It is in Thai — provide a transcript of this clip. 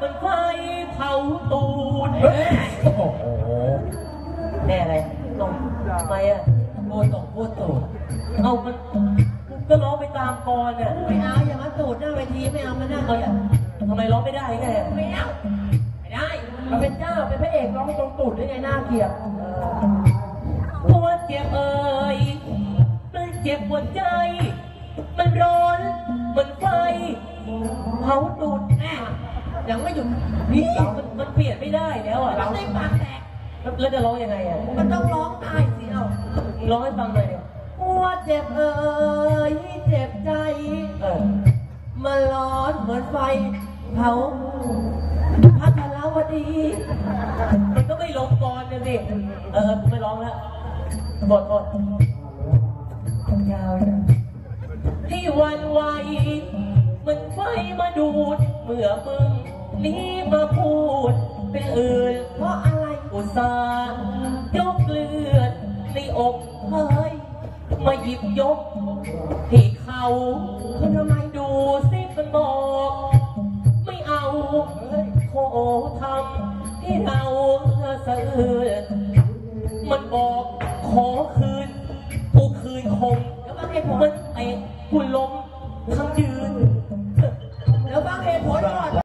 มันไฟเผาตูดเฮ้ยโอ้โหแน่อะไรลงทำไมอะพูดตรงพูดตูดเอามันก็ร้องไปตามกรอะไม่เอาอย่ามาตูดหน้าเวทีไม่เอามาหน้าเอาเกียทำไมร้องไม่ได้ไงอะไม่เอาไม่ได้มันเป็นเจ้าเป็นพระเอกร้องตรงตูดได้ไงหน้าเกลียดหัวเจ็บเอ่ยมันเจ็บหัวใจ มันร้อนมันไฟเผาตูดแม่ ยังไม่หยุดนี่มันมันเปลี่ยนไม่ได้แล้วอะเราได้ปากแตกแล้วแล้วจะร้องยังไงอะมันต้องร้องตายสิเอาร้องให้ฟังหน่อยดิหัวเจ็บเอ่ยเจ็บใจเออมันร้อนเหมือนไฟเผาพัทรวดี มันก็ไม่ลงกรนะสิเออไม่ร้องแล้วหมดหมดยาวจังที่หวันไหวมันไฟมาดูดเมื่อมึง นี้มาพูดเป็นอื่น เพราะอะไรอุตส่าห์ยกเลือดในอกเฮ้ยมาหยิบยกที่เขาคือทำไมดูสิมันบอก ไม่เอาโคทำให้เราสะอื้นมันบอกขอคืนกูคืนคงแล้วมันให้ผมมัน